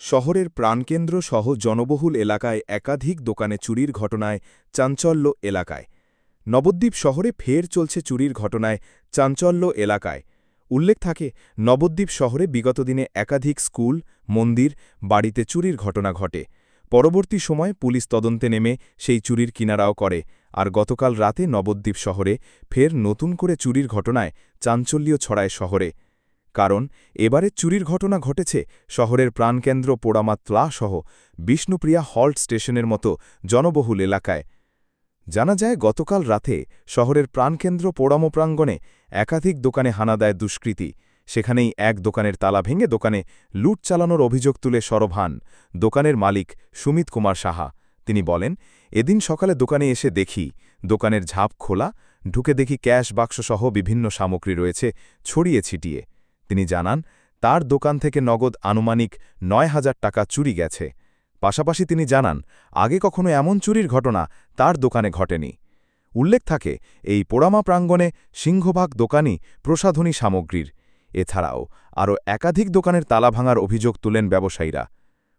শহরের প্রাণকেন্দ্র সহ জনবহুল এলাকায় একাধিক দোকানে চুরির ঘটনায় চাঞ্চল্য এলাকায়। নবদ্বীপ শহরে ফের চলছে চুরির ঘটনায় চাঞ্চল্য এলাকায়। উল্লেখ থাকে, নবদ্বীপ শহরে বিগত দিনে একাধিক স্কুল, মন্দির, বাড়িতে চুরির ঘটনা ঘটে। পরবর্তী সময় পুলিশ তদন্তে নেমে সেই চুরির কিনারাও করে আর গতকাল রাতে নবদ্বীপ শহরে ফের নতুন করে চুরির ঘটনায় চাঞ্চল্য ছড়ায় শহরে। কারণ এবারে চুরির ঘটনা ঘটেছে শহরের প্রাণকেন্দ্র পোড়ামাতলা সহ বিষ্ণুপ্রিয়া হল্ট স্টেশনের মতো জনবহুল এলাকায়। জানা যায়, গতকাল রাতে শহরের প্রাণকেন্দ্র পোড়ামো প্রাঙ্গণে একাধিক দোকানে হানা দেয় দুষ্কৃতী। সেখানেই এক দোকানের তালা ভেঙে দোকানে লুট চালানোর অভিযোগ তুলে সরব হান দোকানের মালিক সুমিত কুমার সাহা। তিনি বলেন, এদিন সকালে দোকানে এসে দেখি, দোকানের ঝাঁপ খোলা, ঢুকে দেখি ক্যাশ বাক্সসহ বিভিন্ন সামগ্রী রয়েছে ছড়িয়ে ছিটিয়ে। তিনি জানান, তার দোকান থেকে নগদ আনুমানিক নয় হাজার টাকা চুরি গেছে। পাশাপাশি তিনি জানান, আগে কখনো এমন চুরির ঘটনা তার দোকানে ঘটেনি। উল্লেখ থাকে, এই পোড়ামা প্রাঙ্গণে সিংহভাগ দোকানই প্রসাধনী সামগ্রীর। এছাড়াও, আরও একাধিক দোকানের তালা ভাঙার অভিযোগ তুলেন ব্যবসায়ীরা।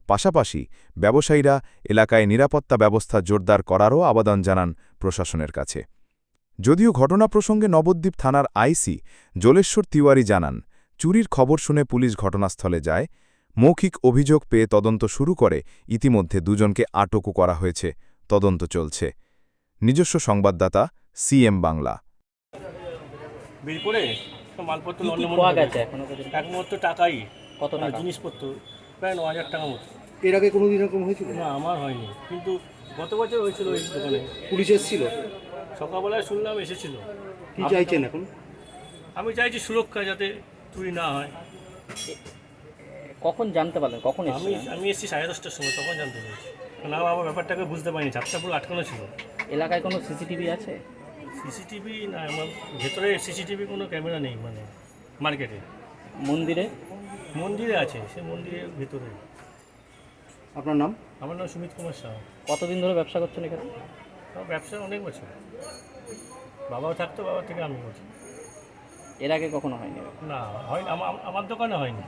পাশাপাশি, ব্যবসায়ীরা এলাকায় নিরাপত্তা ব্যবস্থা জোরদার করারও আবেদন জানান প্রশাসনের কাছে। যদিও ঘটনা প্রসঙ্গে নবদ্বীপ থানার আইসি জলেশ্বর তিওয়ারি জানান চুরির খবর শুনে পুলিশ ঘটনাস্থলে যায়। মৌখিক অভিযোগ পেয়ে তদন্ত শুরু করে। ইতিমধ্যে দুজনকে আটকও করা হয়েছে। তদন্ত চলছে। নিজস্ব সংবাদদাতা সিএম বাংলা। বিল মালপত্র কি কি লন্ডন পাওয়া গেছে এখনও পর্যন্ত একমাত্র টাকাই। কত টাকা? জিনিসপত্র প্রায় ন হাজার টাকা মতো। এর আগে কোনোদিন এরকম হয়েছিল? না আমার হয়নি। কিন্তু গত বছর হয়েছিল ওই দোকানে। পুলিশ এসেছিল? সকালবেলায় শুনলাম এসেছিল। কি চাইছেন এখন? আমি চাইছি সুরক্ষা যাতে চুরি না হয়। কখন জানতে পারলেন? কখন আমি আমি এসেছি সাড়ে দশটার সময় তখন জানতে পেরেছি। কারণ আমার ব্যাপারটাকে বুঝতে পারিনি চাপটা পুরো আটকানো ছিল। এলাকায় কোনো সিসিটিভি আছে? সিসিটিভি না আমার ভেতরে সিসিটিভি কোনো ক্যামেরা নেই মানে মার্কেটে। মন্দিরে? মন্দিরে আছে সে মন্দিরের ভেতরে। আপনার নাম? আমার নাম সুমিত কুমার সাহা। কতদিন ধরে ব্যবসা করছেন এখানে? ব্যবসা অনেক বছর। বাবাও থাকতো বাবা থেকে আমি করছি। এর আগে কখনো হয়নি? না হয় আমার আমার দোকানে হয়নি।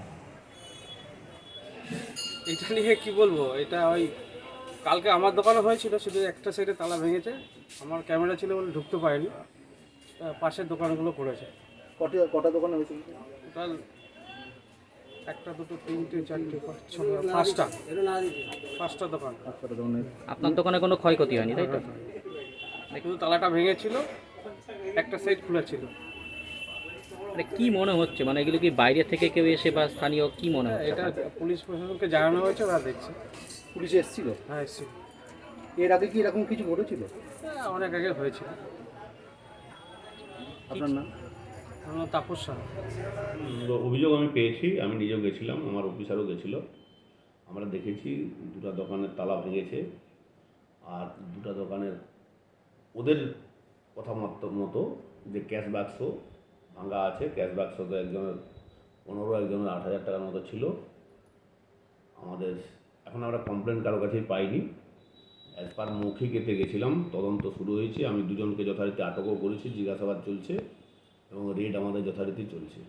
এটা নিয়ে কি বলব? এটা ওই কালকে আমার দোকানে হয়েছিল শুধু একটা সাইডে তালা ভেঙেছে। আমার ক্যামেরা ছিল বলে ঢুকতে পারিনি। তা পাশের দোকানগুলো করেছে কটা কটা দোকানে হয়েছিল? টোটাল একটা দুটো তিনটে চারটে পাঁচটা। পাঁচটা দোকান। আপনার দোকানে কোনো ক্ষয়ক্ষতি হয়নি তাই তো? শুধু তালাটা ভেঙেছিল একটা সাইড খোলা ছিল মানে কি মনে হচ্ছে? মানে এগুলো কি বাইরে থেকে কেউ এসে বা স্থানীয় কি মনে হচ্ছে এটা পুলিশ প্রশাসনকে জানানো হয়েছে ওরা দেখছে। পুলিশ এসেছিল? হ্যাঁ এসেছিল। এর আগে কি এরকম কিছু ঘটেছিল? হ্যাঁ, অনেক আগে হয়েছিল আপনার নাম? আমার তাপস অভিযোগ আমি পেয়েছি আমি নিজেও গেছিলাম আমার অফিসারও গেছিল। আমরা দেখেছি দুটো দোকানের তালা ভেঙেছে আর দুটো দোকানের ওদের কথা মতো মতো যে ক্যাশ বাক্স ভাঙা আছে ক্যাশ বাক্স তো একজনের পনেরো একজনের আট হাজার টাকার মতো ছিল। আমাদের এখন আমরা কমপ্লেন কারও কাছেই পাইনি। অ্যাজ পার মৌখিক এতে গেছিলাম তদন্ত শুরু হয়েছে। আমি দুজনকে যথারীতি আটকও করেছি জিজ্ঞাসাবাদ চলছে এবং রেড আমাদের যথারীতি চলছে।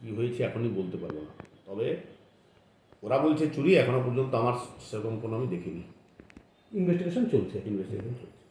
কী হয়েছে এখনই বলতে পারব না। তবে ওরা বলছে চুরি এখনও পর্যন্ত আমার সেরকম কোনো আমি দেখিনি। ইনভেস্টিগেশন চলছে। ইনভেস্টিগেশন চলছে।